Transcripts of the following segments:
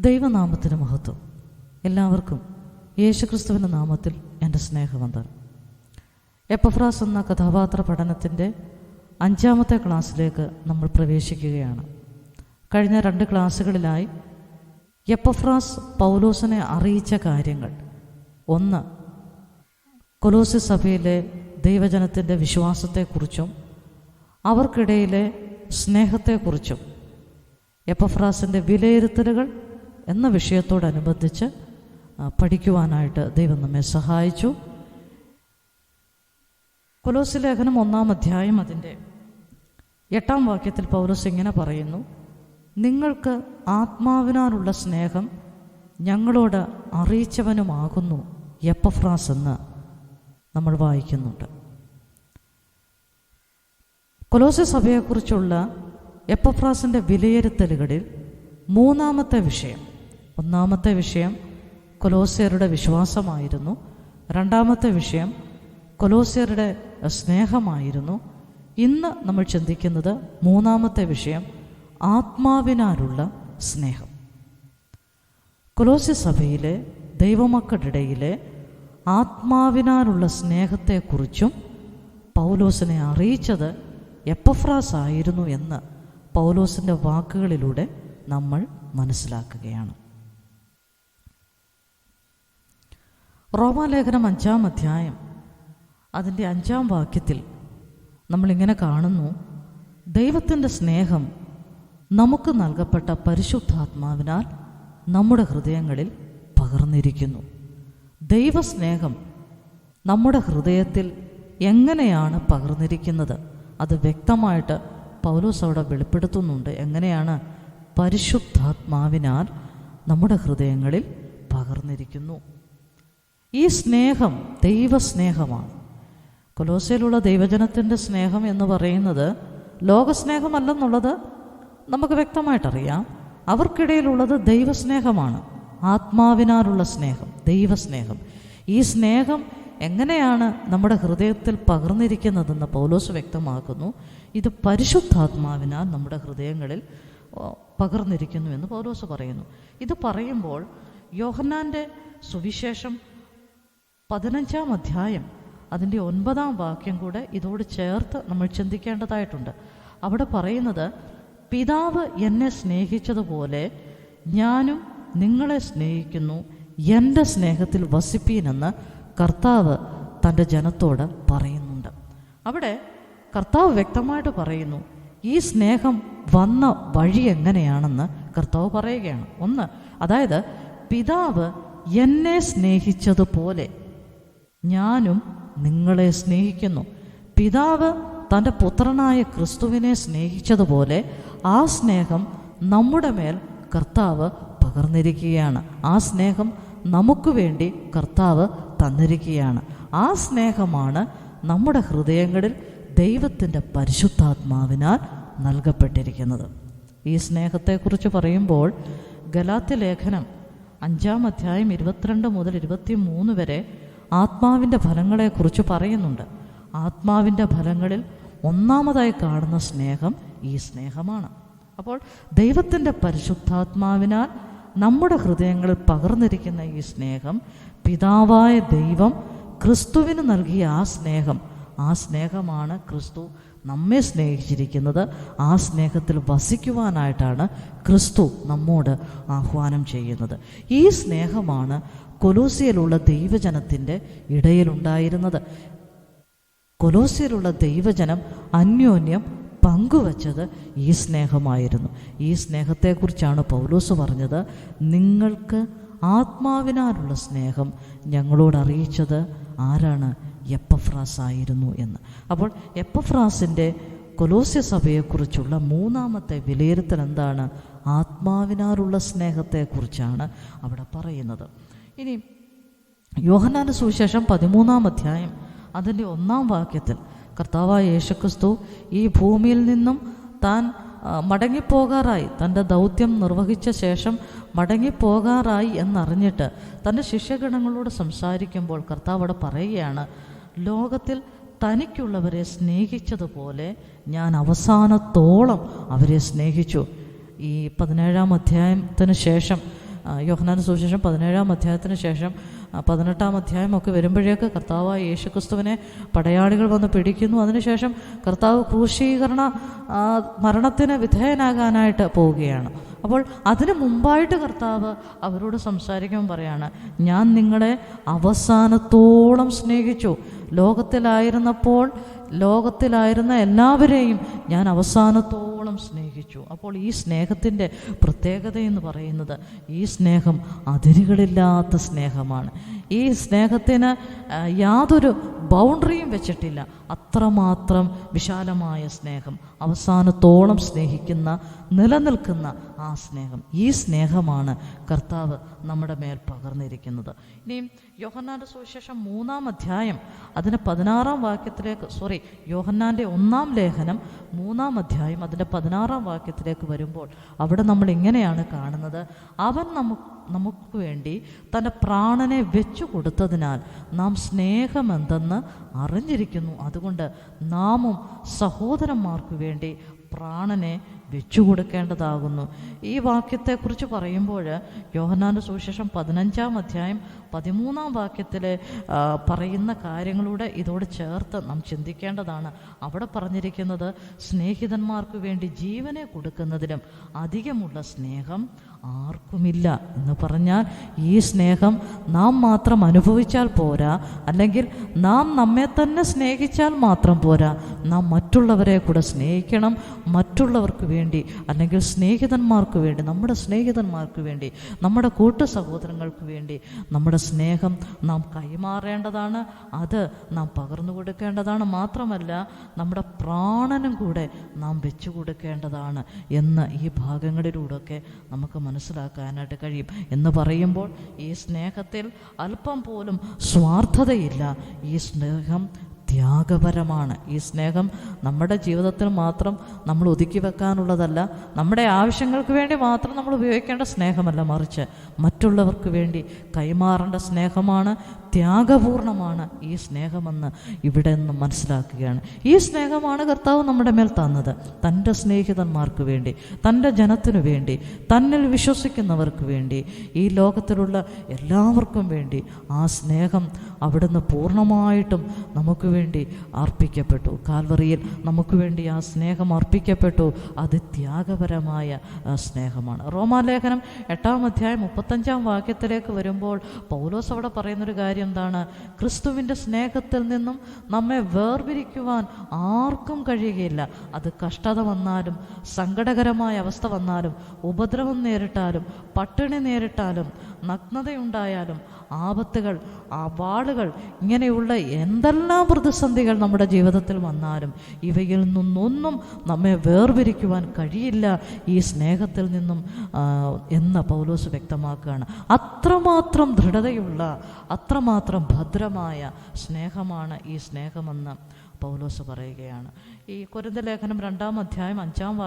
ദൈവനാമത്തിന് മഹത്വം. എല്ലാവർക്കും യേശുക്രിസ്തുവിന്റെ നാമത്തിൽ എന്റെ സ്നേഹവന്ദനം. എപ്പഫ്രാസ് എന്ന കഥാപാത്ര പഠനത്തിന്റെ അഞ്ചാമത്തെ ക്ലാസ്സിലേക്ക് നമ്മൾ പ്രവേശിക്കുകയാണ്. കഴിഞ്ഞ രണ്ട് ക്ലാസ്സുകളിലായി എപ്പഫ്രാസ് പൗലോസിനെ അറിയിച്ച കാര്യങ്ങൾ. ഒന്ന് കൊലോസി സഭയിലെ ദൈവജനത്തിന്റെ വിശ്വാസത്തെക്കുറിച്ചും അവർക്കിടയിലെ സ്നേഹത്തെക്കുറിച്ചും എപ്പഫ്രാസിന്റെ വിലയിരുത്തലുകൾ എന്ന വിഷയത്തോടനുബന്ധിച്ച് പഠിക്കുവാനായിട്ട് ദൈവം നമ്മെ സഹായിച്ചു. കൊലോസി ലേഖനം ഒന്നാം അധ്യായം അതിന്റെ എട്ടാം വാക്യത്തിൽ പൗലോസ് ഇങ്ങനെ പറയുന്നു നിങ്ങൾക്ക് ആത്മാവിനാലുള്ള സ്നേഹം ഞങ്ങളോട് അറിയിച്ചവനുമാകുന്നു എപ്പഫ്രാസ് എന്ന് നമ്മൾ വായിക്കുന്നുണ്ട്. കൊലോസ സഭയെക്കുറിച്ചുള്ള എപ്പഫ്രാസിന്റെ വിലയിരുത്തലുകളിൽ മൂന്നാമത്തെ വിഷയം ഒന്നാമത്തെ വിഷയം കൊലോസിയറുടെ വിശ്വാസമായിരുന്നു. രണ്ടാമത്തെ വിഷയം കൊലോസിയറുടെ സ്നേഹമായിരുന്നു. ഇന്ന് നമ്മൾ ചിന്തിക്കുന്നത് മൂന്നാമത്തെ വിഷയം ആത്മാവിനാലുള്ള സ്നേഹം. കൊലോസ്യ സഭയിലെ ദൈവമക്കളുടെ ആത്മാവിനാലുള്ള സ്നേഹത്തെക്കുറിച്ചും പൗലോസിനെ അറിയിച്ചത് എപ്പഫ്രാസ് ആയിരുന്നു എന്ന് പൗലോസിന്റെ വാക്കുകളിലൂടെ നമ്മൾ മനസ്സിലാക്കുകയാണ്. റോമാലേഖനം അഞ്ചാം അധ്യായം. അതിന്റെ അഞ്ചാം വാക്യത്തിൽ നമ്മളിങ്ങനെ കാണുന്നു ദൈവത്തിന്റെ സ്നേഹം നമുക്ക് നൽകപ്പെട്ട പരിശുദ്ധാത്മാവിനാൽ നമ്മുടെ ഹൃദയങ്ങളിൽ പകർന്നിരിക്കുന്നു. ദൈവസ്നേഹം നമ്മുടെ ഹൃദയത്തിൽ എങ്ങനെയാണ് പകർന്നിരിക്കുന്നത്? അത് വ്യക്തമായിട്ട് പൗലോസ് അവിടെ വെളിപ്പെടുത്തുന്നുണ്ട്. എങ്ങനെയാണ് പരിശുദ്ധാത്മാവിനാൽ നമ്മുടെ ഹൃദയങ്ങളിൽ പകർന്നിരിക്കുന്നു? ഈ സ്നേഹം ദൈവസ്നേഹമാണ്. കൊലോസയിലുള്ള ദൈവജനത്തിന്റെ സ്നേഹം എന്ന് പറയുന്നത് ലോകസ്നേഹമല്ലെന്നുള്ളത് നമുക്ക് വ്യക്തമായിട്ടറിയാം. അവർക്കിടയിലുള്ളത് ദൈവസ്നേഹമാണ്. ആത്മാവിനാലുള്ള സ്നേഹം ദൈവസ്നേഹം. ഈ സ്നേഹം എങ്ങനെയാണ് നമ്മുടെ ഹൃദയത്തിൽ പകർന്നിരിക്കുന്നതെന്ന് പൗലോസ് വ്യക്തമാക്കുന്നു. ഇത് പരിശുദ്ധാത്മാവിനാൽ നമ്മുടെ ഹൃദയങ്ങളിൽ പകർന്നിരിക്കുന്നു എന്ന് പൗലോസ് പറയുന്നു. ഇത് പറയുമ്പോൾ യോഹന്നാന്റെ സുവിശേഷം പതിനഞ്ചാം അധ്യായം അതിന്റെ ഒൻപതാം വാക്യം കൂടെ ഇതോട് ചേർത്ത് നമ്മൾ ചിന്തിക്കേണ്ടതായിട്ടുണ്ട്. അവിടെ പറയുന്നത് പിതാവ് എന്നെ സ്നേഹിച്ചതുപോലെ ഞാനും നിങ്ങളെ സ്നേഹിക്കുന്നു എന്റെ സ്നേഹത്തിൽ വസിപ്പീനെന്ന് കർത്താവ് തന്റെ ജനത്തോട് പറയുന്നുണ്ട്. അവിടെ കർത്താവ് വ്യക്തമായിട്ട് പറയുന്നു ഈ സ്നേഹം വന്ന വഴി എങ്ങനെയാണെന്ന് കർത്താവ് പറയുകയാണ്. ഒന്ന് അതായത് പിതാവ് എന്നെ സ്നേഹിച്ചതുപോലെ ഞാനും നിങ്ങളെ സ്നേഹിക്കുന്നു. പിതാവ് തന്റെ പുത്രനായ ക്രിസ്തുവിനെ സ്നേഹിച്ചതുപോലെ ആ സ്നേഹം നമ്മുടെ മേൽ കർത്താവ് പകർന്നിരിക്കുകയാണ്. ആ സ്നേഹം നമുക്ക് വേണ്ടി കർത്താവ് തന്നിരിക്കുകയാണ്. ആ സ്നേഹമാണ് നമ്മുടെ ഹൃദയങ്ങളിൽ ദൈവത്തിന്റെ പരിശുദ്ധാത്മാവിനാൽ നൽകപ്പെട്ടിരിക്കുന്നത്. ഈ സ്നേഹത്തെക്കുറിച്ച് പറയുമ്പോൾ ഗലാത്യ ലേഖനം അഞ്ചാം അധ്യായം ഇരുപത്തിരണ്ട് മുതൽ ഇരുപത്തി മൂന്ന് വരെ ആത്മാവിന്റെ ഫലങ്ങളെക്കുറിച്ച് പറയുന്നുണ്ട്. ആത്മാവിന്റെ ഫലങ്ങളിൽ ഒന്നാമതായി കാണുന്ന സ്നേഹം ഈ സ്നേഹമാണ്. അപ്പോൾ ദൈവത്തിന്റെ പരിശുദ്ധാത്മാവിനാൽ നമ്മുടെ ഹൃദയങ്ങളിൽ പകർന്നിരിക്കുന്ന ഈ സ്നേഹം പിതാവായ ദൈവം ക്രിസ്തുവിന് നൽകിയ ആ സ്നേഹം ആ സ്നേഹമാണ് ക്രിസ്തു നമ്മെ സ്നേഹിച്ചിരിക്കുന്നത്. ആ സ്നേഹത്തിൽ വസിക്കുവാനായിട്ടാണ് ക്രിസ്തു നമ്മോട് ആഹ്വാനം ചെയ്യുന്നത്. ഈ സ്നേഹമാണ് കൊലൂസിയയിലുള്ള ദൈവജനത്തിന്റെ ഇടയിലുണ്ടായിരുന്നത്. കൊലോസിയലുള്ള ദൈവജനം അന്യോന്യം പങ്കുവച്ചത് ഈ സ്നേഹമായിരുന്നു. ഈ സ്നേഹത്തെക്കുറിച്ചാണ് പൗലോസ് പറഞ്ഞത്. നിങ്ങൾക്ക് ആത്മാവിനാലുള്ള സ്നേഹം ഞങ്ങളോട് അറിയിച്ചത് ആരാണ്? എപ്പഫ്രാസ് ആയിരുന്നു എന്ന്. അപ്പോൾ എപ്പഫ്രാസിന്റെ കൊലോസ്യ സഭയെക്കുറിച്ചുള്ള മൂന്നാമത്തെ വിലയിരുത്തൽ എന്താണ്? ആത്മാവിനാലുള്ള സ്നേഹത്തെക്കുറിച്ചാണ് അവിടെ പറയുന്നത്. ഇനി യോഹന്നാന്റെ സുവിശേഷം പതിമൂന്നാം അധ്യായം അതിന്റെ ഒന്നാം വാക്യത്തിൽ കർത്താവായ യേശുക്രിസ്തു ഈ ഭൂമിയിൽ നിന്നും താൻ മടങ്ങിപ്പോകാറായി തന്റെ ദൗത്യം നിർവഹിച്ച ശേഷം മടങ്ങിപ്പോകാറായി എന്നറിഞ്ഞിട്ട് തന്റെ ശിഷ്യഗണങ്ങളോട് സംസാരിക്കുമ്പോൾ കർത്താവ് അവിടെ പറയുകയാണ് ലോകത്തിൽ തനിക്കുള്ളവരെ സ്നേഹിച്ചതുപോലെ ഞാൻ അവസാനത്തോളം അവരെ സ്നേഹിച്ചു. ഈ പതിനേഴാം അധ്യായത്തിന് ശേഷം യോഹനാന സുവിശേഷം പതിനേഴാം അധ്യായത്തിന് ശേഷം പതിനെട്ടാം അധ്യായമൊക്കെ വരുമ്പോഴേക്ക് കർത്താവായ യേശുക്രിസ്തുവിനെ പടയാളികൾ വന്ന് പിടിക്കുന്നു. അതിനുശേഷം കർത്താവ് ക്രൂശീകരണ മരണത്തിന് വിധേയനാകാനായിട്ട് പോവുകയാണ്. അപ്പോൾ അതിനു മുമ്പായിട്ട് കർത്താവ് അവരോട് സംസാരിക്കുമ്പോൾ പറയാണ് ഞാൻ നിങ്ങളെ അവസാനത്തോളം സ്നേഹിച്ചു. ലോകത്തിലായിരുന്നപ്പോൾ ലോകത്തിലായിരുന്ന എല്ലാവരെയും ഞാൻ അവസാനത്തോളം സ്നേഹിച്ചു. അപ്പോൾ ഈ സ്നേഹത്തിന്റെ പ്രത്യേകത എന്ന് പറയുന്നത് ഈ സ്നേഹം അതിരുകളില്ലാത്ത സ്നേഹമാണ്. ഈ സ്നേഹത്തിന് യാതൊരു ബൗണ്ടറിയും വെച്ചിട്ടില്ല. അത്രമാത്രം വിശാലമായ സ്നേഹം അവസാനത്തോളം സ്നേഹിക്കുന്ന നിലനിൽക്കുന്ന ആ സ്നേഹം. ഈ സ്നേഹമാണ് കർത്താവ് നമ്മുടെ മേൽ പകർന്നിരിക്കുന്നത്. ഇനിയും യോഹന്നാന്റെ സുവിശേഷം മൂന്നാം അധ്യായം അതിന് പതിനാറാം വാക്യത്തിലേക്ക് സോറി യോഹന്നാന്റെ ഒന്നാം ലേഖനം മൂന്നാം അധ്യായം അതിന്റെ പതിനാറാം വാക്യത്തിലേക്ക് വരുമ്പോൾ അവിടെ നമ്മൾ ഇങ്ങനെയാണ് കാണുന്നത്. അവൻ നമുക്ക് നമുക്ക് വേണ്ടി തന്റെ പ്രാണനെ വെച്ചു കൊടുത്തതിനാൽ നാം സ്നേഹമെന്തെന്ന് അറിഞ്ഞിരിക്കുന്നു. അതുകൊണ്ട് നാമും സഹോദരന്മാർക്ക് വേണ്ടി പ്രാണനെ വെച്ചു കൊടുക്കേണ്ടതാകുന്നു ഈ വാക്യത്തെക്കുറിച്ച് പറയുമ്പോൾ യോഹനാന്റെ സുവിശേഷം പതിനഞ്ചാം അധ്യായം പതിമൂന്നാം വാക്യത്തിൽ പറയുന്ന കാര്യങ്ങളൂടെ ഇതോട് ചേർത്ത് നാം ചിന്തിക്കേണ്ടതാണ്. അവിടെ പറഞ്ഞിരിക്കുന്നത് സ്നേഹിതന്മാർക്ക് വേണ്ടി ജീവനെ കൊടുക്കുന്നതിലും അധികമുള്ള സ്നേഹം ആർക്കുമില്ല എന്ന് പറഞ്ഞാൽ ഈ സ്നേഹം നാം മാത്രം അനുഭവിച്ചാൽ പോരാ. അല്ലെങ്കിൽ നാം നമ്മെ തന്നെ സ്നേഹിച്ചാൽ മാത്രം പോരാ. നാം മറ്റുള്ളവരെ കൂടെ സ്നേഹിക്കണം മറ്റുള്ളവർക്ക് വേണ്ടി. അല്ലെങ്കിൽ സ്നേഹിതന്മാർക്ക് വേണ്ടി നമ്മുടെ സ്നേഹിതന്മാർക്ക് വേണ്ടി നമ്മുടെ കൂട്ടു സഹോദരങ്ങൾക്ക് വേണ്ടി. നമ്മുടെ സ്നേഹം നാം കൈമാറേണ്ടതാണ്. അത് നാം പകർന്നു കൊടുക്കേണ്ടതാണ്. മാത്രമല്ല നമ്മുടെ പ്രാണനും കൂടെ നാം വെച്ചു കൊടുക്കേണ്ടതാണ് എന്ന് ഈ ഭാഗങ്ങളിലൂടെയൊക്കെ നമുക്ക് മനസ്സിലാക്കാനായിട്ട് കഴിയും. എന്ന് പറയുമ്പോൾ ഈ സ്നേഹത്തിൽ അല്പം പോലും സ്വാർത്ഥതയില്ല. ഈ സ്നേഹം ത്യാഗപരമാണ്. ഈ സ്നേഹം നമ്മുടെ ജീവിതത്തിൽ മാത്രം നമ്മൾ ഒതുക്കി വെക്കാനുള്ളതല്ല. നമ്മുടെ ആവശ്യങ്ങൾക്ക് വേണ്ടി മാത്രം നമ്മൾ ഉപയോഗിക്കേണ്ട സ്നേഹമല്ല മറിച്ച് മറ്റുള്ളവർക്ക് വേണ്ടി കൈമാറേണ്ട സ്നേഹമാണ് ത്യാഗപൂർണമാണ് ഈ സ്നേഹമെന്ന് ഇവിടെ നിന്ന് മനസ്സിലാക്കുകയാണ്. ഈ സ്നേഹമാണ് കർത്താവ് നമ്മുടെ മേൽ തന്നത്. തന്റെ സ്നേഹിതന്മാർക്ക് വേണ്ടി തന്റെ ജനത്തിനു വേണ്ടി തന്നിൽ വിശ്വസിക്കുന്നവർക്ക് വേണ്ടി ഈ ലോകത്തിലുള്ള എല്ലാവർക്കും വേണ്ടി ആ സ്നേഹം അവിടുന്ന് പൂർണമായിട്ടും നമുക്ക് വേണ്ടി അർപ്പിക്കപ്പെട്ടു. കാൽവറിയിൽ നമുക്ക് വേണ്ടി ആ സ്നേഹം അർപ്പിക്കപ്പെട്ടു. അത് ത്യാഗപരമായ സ്നേഹമാണ്. റോമാലേഖനം എട്ടാം അധ്യായം മുപ്പത്തഞ്ചാം വാക്യത്തിലേക്ക് വരുമ്പോൾ പൗലോസ് അവിടെ പറയുന്നൊരു കാര്യം എന്താണ് ക്രിസ്തുവിന്റെ സ്നേഹത്തിൽ നിന്നും നമ്മെ വേർപിരിക്കുവാൻ ആർക്കും കഴിയുകയില്ല. അത് കഷ്ടത വന്നാലും സങ്കടകരമായ അവസ്ഥ വന്നാലും ഉപദ്രവം നേരിട്ടാലും പട്ടിണി നേരിട്ടാലും നഗ്നതയുണ്ടായാലും ആപത്തുകൾ ആ വാളുകൾ ഇങ്ങനെയുള്ള എന്തെല്ലാം പ്രതിസന്ധികൾ നമ്മുടെ ജീവിതത്തിൽ വന്നാലും ഇവയിൽ നിന്നൊന്നും നമ്മെ വേർപിരിക്കുവാൻ കഴിയില്ല. ഈ സ്നേഹത്തിൽ നിന്നും എന്ന് പൗലോസ് വ്യക്തമാക്കുകയാണ്. അത്രമാത്രം ദൃഢതയുള്ള അത്രമാത്രം ഭദ്രമായ സ്നേഹമാണ് ഈ സ്നേഹമെന്ന് പൗലോസ് പറയുകയാണ്. ഈ കുരുന്ത ലേഖനം രണ്ടാം അധ്യായം അഞ്ചാം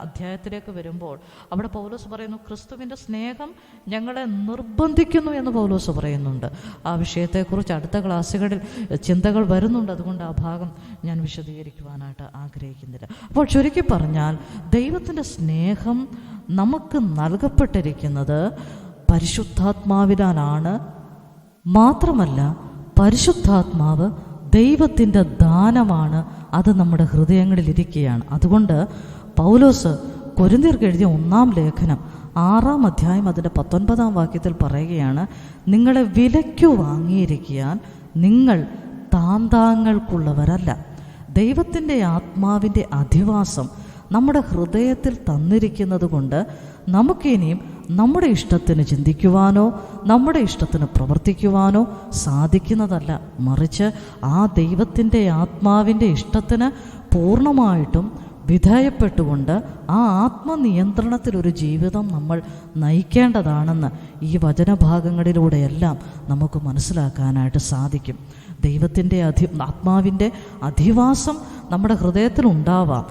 അധ്യായത്തിലേക്ക് വരുമ്പോൾ അവിടെ പൗലോസ് പറയുന്നു ക്രിസ്തുവിന്റെ സ്നേഹം ഞങ്ങളെ നിർബന്ധിക്കുന്നു എന്ന് പൗലോസ് പറയുന്നുണ്ട്. ആ വിഷയത്തെക്കുറിച്ച് അടുത്ത ക്ലാസ്സുകളിൽ ചിന്തകൾ വരുന്നുണ്ട്. അതുകൊണ്ട് ആ ഭാഗം ഞാൻ വിശദീകരിക്കുവാനായിട്ട് ആഗ്രഹിക്കുന്നില്ല. അപ്പോൾ ചുരുക്കി പറഞ്ഞാൽ ദൈവത്തിന്റെ സ്നേഹം നമുക്ക് നൽകപ്പെട്ടിരിക്കുന്നത് പരിശുദ്ധാത്മാവിനാലാണ്. മാത്രമല്ല പരിശുദ്ധാത്മാവ് ദൈവത്തിന്റെ ദാനമാണ്. അത് നമ്മുടെ ഹൃദയങ്ങളിൽ ഇരിക്കുകയാണ്. അതുകൊണ്ട് പൗലോസ് കൊരിന്തിയർക്ക് എഴുതിയ ഒന്നാം ലേഖനം ആറാം അധ്യായം അതിന്റെ പത്തൊൻപതാം വാക്യത്തിൽ പറയുകയാണ് നിങ്ങളെ വിലയ്ക്കു വാങ്ങിയിരിക്കാൻ നിങ്ങൾ താന്താങ്ങൾക്കുള്ളവരല്ല. ദൈവത്തിന്റെ ആത്മാവിന്റെ അധിവാസം നമ്മുടെ ഹൃദയത്തിൽ തന്നിരിക്കുന്നത് കൊണ്ട് നമുക്കിനിയും നമ്മുടെ ഇഷ്ടത്തിന് ചിന്തിക്കുവാനോ നമ്മുടെ ഇഷ്ടത്തിന് പ്രവർത്തിക്കുവാനോ സാധിക്കുന്നതല്ല. മറിച്ച് ആ ദൈവത്തിന്റെ ആത്മാവിന്റെ ഇഷ്ടത്തിന് പൂർണമായിട്ടും വിധേയപ്പെട്ടുകൊണ്ട് ആ ആത്മനിയന്ത്രണത്തിലൊരു ജീവിതം നമ്മൾ നയിക്കേണ്ടതാണെന്ന് ഈ വചനഭാഗങ്ങളിലൂടെയെല്ലാം നമുക്ക് മനസ്സിലാക്കാനായിട്ട് സാധിക്കും. ദൈവത്തിന്റെ അധി ആത്മാവിന്റെ അധിവാസം നമ്മുടെ ഹൃദയത്തിൽ ഉണ്ടാവാം.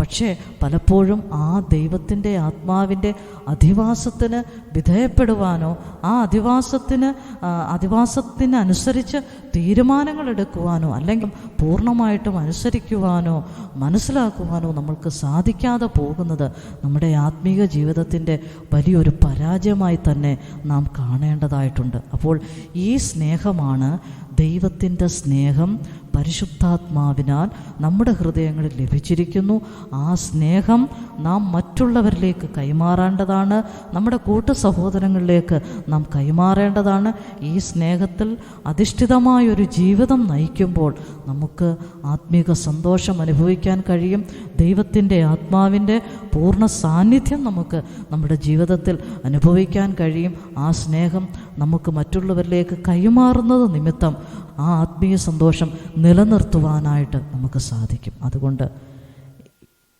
പക്ഷേ പലപ്പോഴും ആ ദൈവത്തിന്റെ ആത്മാവിന്റെ അധിവാസത്തിന് വിധേയപ്പെടുവാനോ ആ അധിവാസത്തിന് അധിവാസത്തിനനുസരിച്ച് തീരുമാനങ്ങൾ എടുക്കുവാനോ അല്ലെങ്കിൽ പൂർണമായിട്ടും അനുസരിക്കുവാനോ മനസ്സിലാക്കുവാനോ നമ്മൾക്ക് സാധിക്കാതെ പോകുന്നത് നമ്മുടെ ആത്മീക ജീവിതത്തിന്റെ വലിയൊരു പരാജയമായി തന്നെ നാം കാണേണ്ടതായിട്ടുണ്ട്. അപ്പോൾ ഈ സ്നേഹമാണ് ദൈവത്തിന്റെ സ്നേഹം പരിശുദ്ധാത്മാവിനാൽ നമ്മുടെ ഹൃദയങ്ങളിൽ ലഭിച്ചിരിക്കുന്നു. ആ സ്നേഹം നാം മറ്റുള്ളവരിലേക്ക് കൈമാറേണ്ടതാണ്. നമ്മുടെ കൂട്ട സഹോദരങ്ങളിലേക്ക് നാം കൈമാറേണ്ടതാണ്. ഈ സ്നേഹത്തിൽ അധിഷ്ഠിതമായൊരു ജീവിതം നയിക്കുമ്പോൾ നമുക്ക് ആത്മീക സന്തോഷം അനുഭവിക്കാൻ കഴിയും. ദൈവത്തിന്റെ ആത്മാവിന്റെ പൂർണ സാന്നിധ്യം നമുക്ക് നമ്മുടെ ജീവിതത്തിൽ അനുഭവിക്കാൻ കഴിയും. ആ സ്നേഹം നമുക്ക് മറ്റുള്ളവരിലേക്ക് കൈമാറുന്നത് നിമിത്തം ആ ആത്മീയ സന്തോഷം നിലനിർത്തുവാനായിട്ട് നമുക്ക് സാധിക്കും. അതുകൊണ്ട്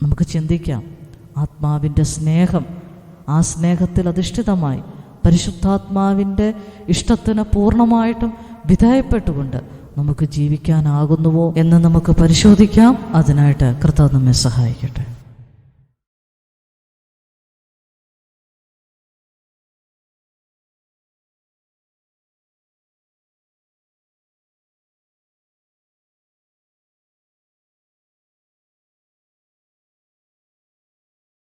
നമുക്ക് ചിന്തിക്കാം ആത്മാവിന്റെ സ്നേഹം ആ സ്നേഹത്തിൽ അധിഷ്ഠിതമായി പരിശുദ്ധാത്മാവിന്റെ ഇഷ്ടത്തിന് പൂർണമായിട്ടും വിധേയപ്പെട്ടുകൊണ്ട് നമുക്ക് ജീവിക്കാനാകുന്നുവോ എന്ന് നമുക്ക് പരിശോധിക്കാം. അതിനായിട്ട് കർത്താവ് നമ്മെ സഹായിക്കട്ടെ.